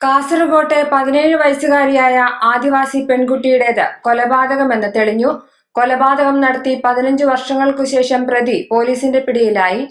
കാസർഗോട്ടെ പതിനേഴ് വയസ്സുകാരിയായ ആദിവാസി പെൺകുട്ടിയുടേത് കൊലപാതകമെന്ന് തെളിഞ്ഞു. കൊലപാതകം നടത്തി പതിനഞ്ചു വർഷങ്ങൾക്കു ശേഷം പ്രതി പോലീസിന്റെ പിടിയിലായി.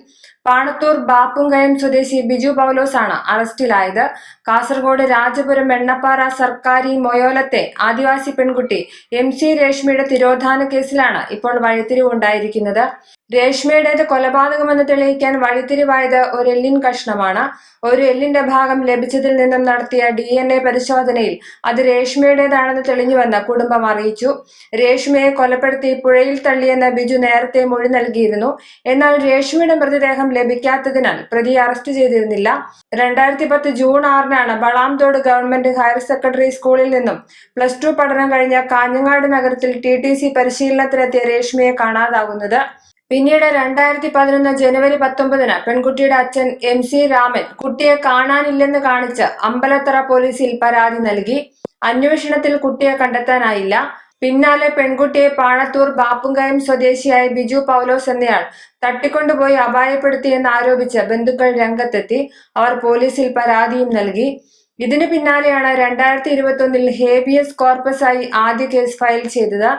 പാണത്തൂർ ബാപ്പുങ്കയം സ്വദേശി ബിജു പൗലോസ് ആണ് അറസ്റ്റിലായത്. കാസർഗോഡ് രാജപുരം എണ്ണപ്പാറ സർക്കാരി മൊയോലത്തെ ആദിവാസി പെൺകുട്ടി എം സി രേഷ്മയുടെ തിരോധാന കേസിലാണ് ഇപ്പോൾ വഴിത്തിരിവുണ്ടായിരിക്കുന്നത് രേഷ്മയുടേത് കൊലപാതകമെന്ന് തെളിയിക്കാൻ വഴിത്തിരിവായത് ഒരു എല്ലിൻ കഷ്ണമാണ്. ഒരു എല്ലിന്റെ ഭാഗം ലഭിച്ചതിൽ നിന്നും നടത്തിയ ഡി എൻ എ പരിശോധനയിൽ അത് രേഷ്മയുടേതാണെന്ന് തെളിഞ്ഞുവെന്ന് കുടുംബം അറിയിച്ചു. രേഷ്മയെ കൊലപ്പെടുത്തി പുഴയിൽ തള്ളിയെന്ന് ബിജു നേരത്തെ മൊഴി നൽകിയിരുന്നു. എന്നാൽ രേഷ്മയുടെ മൃതദേഹം ലഭിക്കാത്തതിനാൽ പ്രതി അറസ്റ്റ് ചെയ്തിരുന്നില്ല. രണ്ടായിരത്തി പത്ത് ജൂൺ ആറിനാണ് ബളാംതോട് ഗവൺമെന്റ് ഹയർ സെക്കൻഡറി സ്കൂളിൽ നിന്നും പ്ലസ് ടു പഠനം കഴിഞ്ഞ കാഞ്ഞങ്ങാട് നഗരത്തിൽ ടി ടി സി പരിശീലനത്തിനെത്തിയ രേഷ്മയെ കാണാതാകുന്നത്. പിന്നീട് രണ്ടായിരത്തി പതിനൊന്ന് ജനുവരി പത്തൊമ്പതിന് പെൺകുട്ടിയുടെ അച്ഛൻ എം സി രാമൻ കുട്ടിയെ കാണാനില്ലെന്ന് കാണിച്ച് അമ്പലത്തറ പോലീസിൽ പരാതി നൽകി. അന്വേഷണത്തിൽ കുട്ടിയെ കണ്ടെത്താനായില്ല. പിന്നാലെ പെൺകുട്ടിയെ പാണത്തൂർ ബാപ്പുങ്കയം സ്വദേശിയായ ബിജു പൗലോസ് എന്നയാൾ തട്ടിക്കൊണ്ടുപോയി അപായപ്പെടുത്തിയെന്ന് ആരോപിച്ച് ബന്ധുക്കൾ രംഗത്തെത്തി. അവർ പോലീസിൽ പരാതിയും നൽകി. ഇതിന് പിന്നാലെയാണ് രണ്ടായിരത്തി ഇരുപത്തി ഒന്നിൽ ഹേബിയസ് കോർപ്പസ് ആയി ആദ്യ കേസ് ഫയൽ ചെയ്തത്.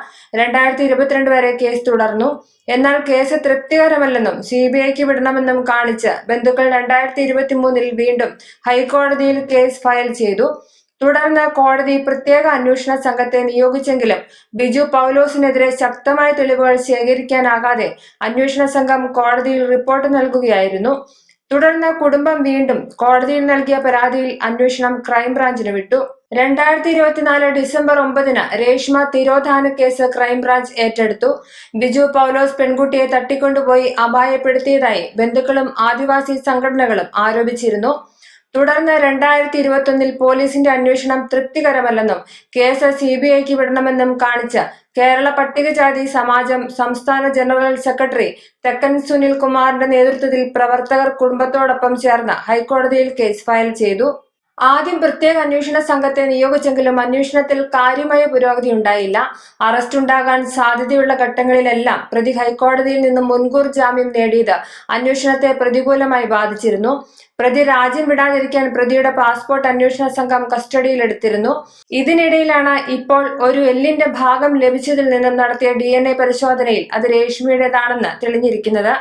രണ്ടായിരത്തി ഇരുപത്തിരണ്ട് വരെ കേസ് തുടർന്നു. എന്നാൽ കേസ് തൃപ്തികരമല്ലെന്നും സി ബി ഐക്ക് വിടണമെന്നും കാണിച്ച് ബന്ധുക്കൾ രണ്ടായിരത്തി ഇരുപത്തി വീണ്ടും ഹൈക്കോടതിയിൽ കേസ് ഫയൽ ചെയ്തു. തുടർന്ന് കോടതി പ്രത്യേക അന്വേഷണ സംഘത്തെ നിയോഗിച്ചെങ്കിലും ബിജു പൗലോസിനെതിരെ ശക്തമായ തെളിവുകൾ ശേഖരിക്കാനാകാതെ അന്വേഷണ സംഘം കോടതിയിൽ റിപ്പോർട്ട് നൽകുകയായിരുന്നു. തുടർന്ന് കുടുംബം വീണ്ടും കോടതിയിൽ നൽകിയ പരാതിയിൽ അന്വേഷണം ക്രൈംബ്രാഞ്ചിന് വിട്ടു. രണ്ടായിരത്തി ഇരുപത്തിനാല് ഡിസംബർ ഒമ്പതിന് രേഷ്മ തിരോധാന കേസ് ക്രൈംബ്രാഞ്ച് ഏറ്റെടുത്തു. ബിജു പൗലോസ് പെൺകുട്ടിയെ തട്ടിക്കൊണ്ടുപോയി അപായപ്പെടുത്തിയതായി ബന്ധുക്കളും ആദിവാസി സംഘടനകളും ആരോപിച്ചിരുന്നു. തുടർന്ന് രണ്ടായിരത്തി ഇരുപത്തൊന്നിൽ പോലീസിന്റെ അന്വേഷണം തൃപ്തികരമല്ലെന്നും കേസ് സി ബി ഐക്ക് വിടണമെന്നും കാണിച്ച് കേരള പട്ടികജാതി സമാജം സംസ്ഥാന ജനറൽ സെക്രട്ടറി തെക്കൻ സുനിൽ കുമാറിന്റെ നേതൃത്വത്തിൽ പ്രവർത്തകർ കുടുംബത്തോടൊപ്പം ചേർന്ന് ഹൈക്കോടതിയിൽ കേസ് ഫയൽ ചെയ്തു. ആദ്യം പ്രത്യേക അന്വേഷണ സംഘത്തെ നിയോഗിച്ചെങ്കിലും അന്വേഷണത്തിൽ കാര്യമായ പുരോഗതി ഉണ്ടായില്ല. അറസ്റ്റ് ഉണ്ടാകാൻ സാധ്യതയുള്ള ഘട്ടങ്ങളിലെല്ലാം പ്രതി ഹൈക്കോടതിയിൽ നിന്നും മുൻകൂർ ജാമ്യം നേടിയത് അന്വേഷണത്തെ പ്രതികൂലമായി ബാധിച്ചിരുന്നു. പ്രതി രാജ്യം വിടാതിരിക്കാൻ പ്രതിയുടെ പാസ്പോർട്ട് അന്വേഷണ സംഘം കസ്റ്റഡിയിലെടുത്തിരുന്നു. ഇതിനിടയിലാണ് ഇപ്പോൾ ഒരു എല്ലിന്റെ ഭാഗം ലഭിച്ചതിൽ നിന്നും നടത്തിയ ഡി പരിശോധനയിൽ അത് രേഷ്മയുടേതാണെന്ന് തെളിഞ്ഞിരിക്കുന്നത്.